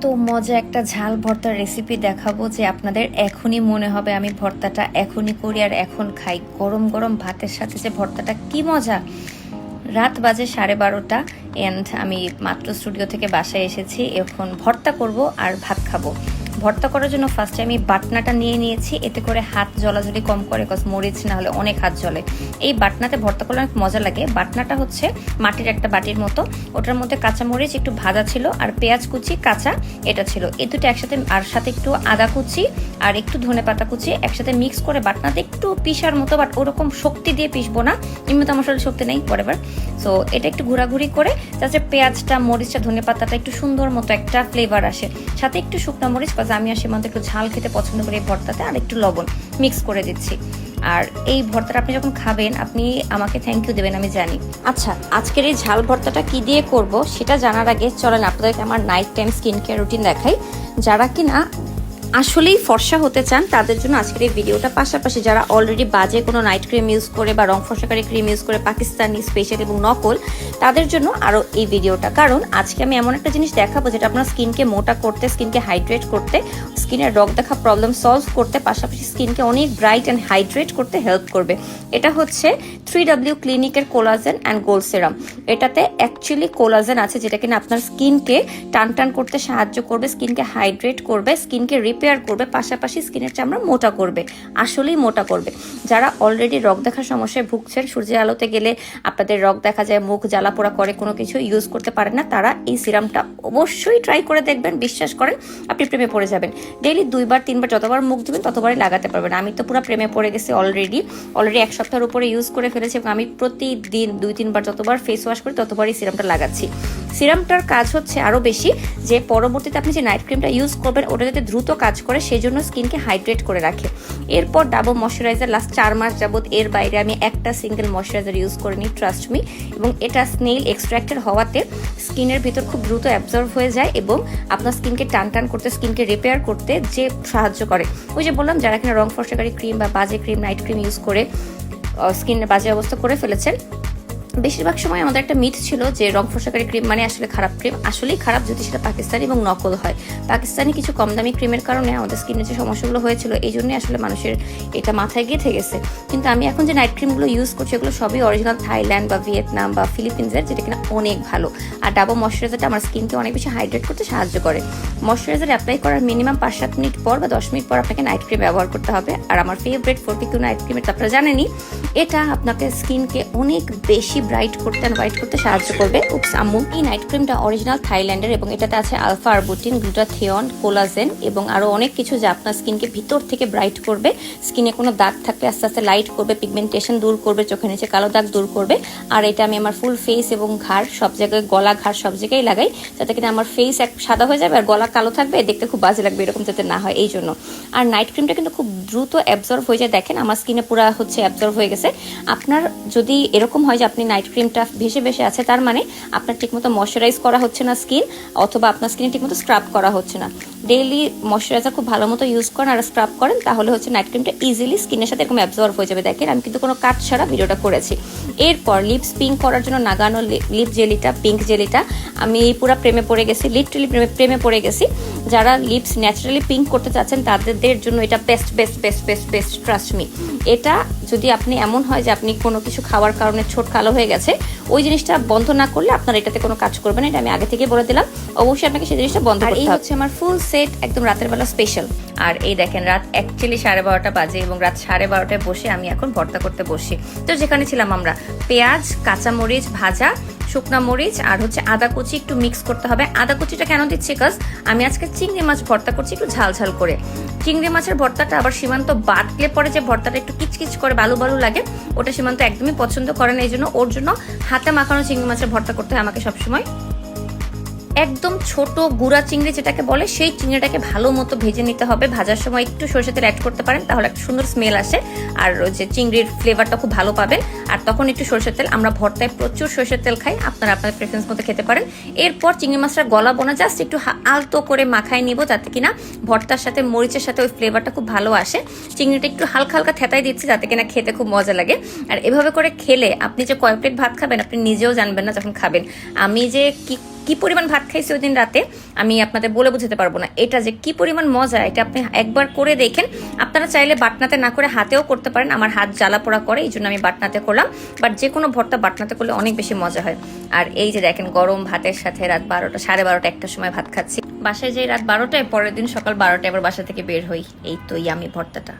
এত মজা একটা ঝাল ভর্তার রেসিপি দেখাবো যে আপনাদের এখনই মনে হবে আমি ভর্তাটা এখনই করি আর এখন খাই। গরম গরম ভাতের সাথে যে ভর্তাটা, কি মজা! রাত বাজে সাড়ে বারোটা অ্যান্ড আমি মাত্র স্টুডিও থেকে বাসায় এসেছি। এখন ভর্তা করব আর ভাত খাব। ভর্তা করার জন্য ফার্স্টে আমি বাটনাটা নিয়ে নিয়েছি। এতে করে হাত জলাজলি কম করে কজ মরিচ না হলে অনেক হাত জ্বলে এই বাটনাতে ভর্তা করলে অনেক মজা লাগে। বাটনাটা হচ্ছে মাটির একটা বাটির মতো। ওটার মধ্যে কাঁচা মরিচ, একটু ভাজা ছিল, আর পেঁয়াজ কুচি, কাঁচা এটা ছিল। এই দুটো একসাথে, আর সাথে একটু আদা কুচি, আর একটু ধনে পাতা কুচি একসাথে মিক্স করে বাটনাতে একটু পিসার মতো বাট ওরকম শক্তি দিয়ে পিসবো না। এমনিতে আমার শরীরে শক্তি নেই পরেবার সো এটা একটু ঘোরাঘুরি করে যাতে পেঁয়াজটা, মরিচটা, ধনে পাতাটা একটু সুন্দর মতো একটা ফ্লেভার আসে। সাথে একটু শুকনো মরিচ কজ আমি আর সীমান্ত একটু ঝাল খেতে পছন্দ করি এই ভর্তাতে, আর একটু লবণ মিক্স করে দিচ্ছি। আর এই ভর্তাটা আপনি যখন খাবেন, আপনি আমাকে থ্যাংক ইউ দেবেন, আমি জানি। আচ্ছা আজকের এই ঝাল ভর্তাটা কি দিয়ে করব, সেটা জানার আগে চলেন আপনাদেরকে আমার night time skin care routine দেখাই। যারা কিনা আসলেই ফর্সা হতে চান, তাদের জন্য আজকের এই ভিডিওটা। পাশাপাশি যারা অলরেডি বাজে কোনো নাইট ক্রিম ইউজ করে বা রং ফর্সাকারী ক্রিম ইউজ করে পাকিস্তানি স্পেশাল এবং নকল, তাদের জন্য আরও এই ভিডিওটা। কারণ আজকে আমি এমন একটা জিনিস দেখাবো যেটা আপনার স্কিনকে মোটা করতে স্কিনকে হাইড্রেট করতে স্কিনের রগ দেখা প্রবলেম সলভ করতে, পাশাপাশি স্কিনকে অনেক ব্রাইট অ্যান্ড হাইড্রেট করতে হেল্প করবে। এটা হচ্ছে থ্রি ডাব্লিউ ক্লিনিকের কোলাজেন অ্যান্ড গোল্ড সেরাম। এটাতে অ্যাকচুয়ালি কোলাজেন আছে যেটা কিনা আপনার স্কিনকে টান টান করতে সাহায্য করবে, স্কিনকে হাইড্রেট করবে, স্কিনকে রিপেয়ার করবে, পাশাপাশি স্কিনের চামড়া মোটা করবে, আসলেই মোটা করবে। যারা অলরেডি রগ দেখার সমস্যায় ভুগছেন, সূর্যের আলোতে গেলে আপনাদের রগ দেখা যায়, মুখ জ্বালা পোড়া করে, কোনো কিছু ইউজ করতে পারেন না, তারা এই সিরামটা অবশ্যই ট্রাই করে দেখবেন, বিশ্বাস করেন, আপনি প্রেমে পড়ে যাবেন। ডেইলি দুইবার, তিনবার, যতবার মুখ দেবেন ততবারই লাগাতে পারবেন। আমি তো পুরো প্রেমে পড়ে গেছি অলরেডি অলরেডি এক সপ্তাহের উপরে ইউজ করে ফেলেছি এবং আমি প্রতিদিন দুই, তিনবার যতবার ফেস ওয়াশ করি, ততবারই সিরামটা লাগাচ্ছি। সিরামটার কাজ হচ্ছে আরও বেশি যে, পরবর্তীতে আপনি যে নাইট ক্রিমটা ইউজ করবেন, ওটা যাতে দ্রুত কাজ করে সেই জন্য স্কিনকে হাইড্রেট করে রাখে। এরপর ডাবল ময়শ্চারাইজার লাস্ট চার মাস যাবত এর বাইরে আমি একটা সিঙ্গেল ময়শ্চারাইজার ইউজ করিনি ট্রাস্ট মি এবং এটা স্নেল এক্সট্রাক্টেড হওয়াতে স্কিনের ভিতর খুব দ্রুত অ্যাবজর্ভ হয়ে যায় এবং আপনার স্কিনকে টান টান করতে স্কিনকে রিপেয়ার করতে যে সাহায্য করে। ওই যে বললাম, যারা কিনা রং ফর্সাকারী ক্রিম বা বাজে ক্রিম নাইট ক্রিম ইউজ করে স্কিনের বাজে অবস্থা করে ফেলেছেন। বেশিরভাগ সময় আমাদের একটা মিথ ছিল যে রং ফসাকারী ক্রিম মানে আসলে খারাপ ক্রিম আসলেই খারাপ যদি সেটা পাকিস্তানি এবং নকল হয়। পাকিস্তানি কিছু কম দামি ক্রিমের কারণে আমাদের স্কিনের যে সমস্যাগুলো হয়েছিল, এই জন্যই আসলে মানুষের এটা মাথায় গেঁথে গেছে। কিন্তু আমি এখন যে নাইট ক্রিমগুলো ইউজ করছি, এগুলো সবই অরিজিনাল থাইল্যান্ড বা ভিয়েতনাম বা ফিলিপিন্সের যেটা কিনা অনেক ভালো। আর ডাবো ময়শ্চারাইজারটা আমার স্কিনকে অনেক বেশি হাইড্রেট করতে সাহায্য করে। ময়শ্চারাইজার অ্যাপ্লাই করার মিনিমাম পাঁচ সাত মিনিট পর বা দশ মিনিট পর আপনাকে নাইট ক্রিম ব্যবহার করতে হবে। আর আমার ফেভারিট টু নাইট ক্রিমের তো আপনারা জানেনই, এটা আপনাকে স্কিনকে অনেক বেশি ব্রাইট করতে অ্যান্ড হোয়াইট করতে সাহায্য করবে। উপস আম্মু। এই নাইট ক্রিমটা অরিজিনাল থাইল্যান্ডের এবং এটাতে আছে আলফা আরবুটিন গ্লুটাথিয়ন কোলাজেন এবং আরও অনেক কিছু যা আপনার স্কিনকে ভিতর থেকে ব্রাইট করবে। স্কিনে কোনো দাগ থাকলে আস্তে আস্তে লাইট করবে পিগমেন্টেশন দূর করবে, চোখের নিচে কালো দাগ দূর করবে। আর এটা আমি আমার ফুল ফেস এবং ঘাড় সব জায়গায়, গলা, ঘাড় সব জায়গায় লাগাই যাতে কিনা আমার ফেস এক সাদা হয়ে যাবে আর গলা কালো থাকবে, দেখতে খুব বাজে লাগবে এরকম যাতে না হয় এই জন্য। আর নাইট ক্রিমটা কিন্তু খুব দ্রুত অ্যাবজর্ভ হয়ে যায়। দেখেন আমার স্কিনে পুরো হচ্ছে অ্যাবজর্ভ হয়ে গেছে। আপনার যদি এরকম হয় যে আপনি নাইট ক্রিমটা ভেসে ভেসে আছে, তার মানে আপনার ঠিকমতো ময়শ্চারাইজ করা হচ্ছে না স্কিন অথবা আপনার স্কিনে ঠিকমতো স্ক্রাব করা হচ্ছে না। ডেইলি ময়শ্চারাইজার খুব ভালো মতো ইউজ করেন আর স্ক্রাব করেন, তাহলে হচ্ছে নাইট ক্রিমটা ইজিলি স্কিনের সাথে এরকম অ্যাবজর্ভ হয়ে যাবে। দেখেন, আমি কিন্তু কোনো কাট ছাড়া ভিডিওটা করেছি। এরপর লিপস পিঙ্ক করার জন্য নাগানো লিপ জেলিটা পিঙ্ক জেলিটা আমি পুরো প্রেমে পড়ে গেছি লিটারেলি প্রেমে প্রেমে পড়ে গেছি। যারা লিপস ন্যাচারালি পিঙ্ক করতে চাচ্ছেন, তাদের জন্য এটা best best best best best trust me এটা যদি আপনি এমন হয় যে আপনি কোনো কিছু খাওয়ার কারণে ছোট কালো হয়ে গেছে ওই জিনিসটা বন্ধ না করলে আপনার এটাতে কোনো কাজ করবে না এটা আমি আগে থেকে বলে দিলাম। অবশ্যই আপনাকে সেই জিনিসটা বন্ধ করতে হবে। হচ্ছে আমার ফুল সেট একদম রাতের বেলা স্পেশাল আর এই দেখেন রাত অ্যাকচুয়ালি সাড়ে বারোটা বাজে এবং রাত সাড়ে বারোটায় বসে আমি এখন ভর্তা করতে বসি। তো যেখানে ছিলাম আমরা পেঁয়াজ কাঁচামরিচ ভাজা শুকনা মরিচ আর হচ্ছে আদা কুচি একটু মিক্স করতে হবে। আদা কুচিটা কেন দিচ্ছি? কাজ আমি আজকে চিংড়ি মাছ ভর্তা করছি একটু ঝাল ঝাল করে। চিংড়ি মাছের ভর্তাটা আবার সীমান্ত বাটলে পরে যে ভর্তাটা একটু কিচকিচ করে বালু বালু লাগে, ওটা সীমান্ত একদমই পছন্দ করে না এই জন্য ওর জন্য হাতে মাখানো চিংড়ি মাছের ভর্তা করতে হয় আমাকে সবসময়। একদম ছোট গুঁড়া চিংড়ি যেটাকে বলে, সেই চিংড়িটাকে ভালো মতো ভেজে নিতে হবে। ভাজার সময় একটু সরষে তেল অ্যাড করতে পারেন, তাহলে একটা সুন্দর স্মেল আসে। আর যে চিংড়ির ফ্লেভারটা খুব ভালো পাবেন। আর তখন একটু সরষের তেল, আমরা ভর্তায় প্রচুর সরষের তেল খাই, আপনারা আপনার প্রেফারেন্স মতো খেতে পারেন। এরপর চিংড়ি মাছটা গলা বোনা জাস্ট একটু আলতো করে মাখায় নিব, যাতে কিনা ভর্তার সাথে, মরিচের সাথে ওই ফ্লেভারটা খুব ভালো আসে। চিংড়িটা একটু হালকা হালকা থেতাই দিচ্ছি, যাতে কিনা খেতে খুব মজা লাগে। আর এভাবে করে খেলে, আপনি যে কয়েক প্লেট ভাত খাবেন, আপনি নিজেও জানবেন না যখন খাবেন। আমি যে কি কি পরিমাণ ভাত খাইছি ওই দিন রাতে, আমি আপনাদের বলে বোঝাতে পারব না। এটা যে কি পরিমাণ মজা, এটা আপনি একবার করে দেখেন। আপনারা চাইলে বাটনাতে না করে হাতেও করতে পারেন, আমার হাত জ্বালা পোড়া করে, এই জন্য আমি বাটনাতে করলাম। বাট যে কোনো ভর্তা বাটনাতে করলে অনেক বেশি মজা হয়। আর এই যে দেখেন, গরম ভাতের সাথে রাত বারোটা, সাড়ে বারোটা একটার সময় ভাত খাচ্ছি। বাসায় যে রাত বারোটায়, পরের দিন সকাল বারোটায় আবার বাসা থেকে বের হই। এই তো আমি ভর্তাটা।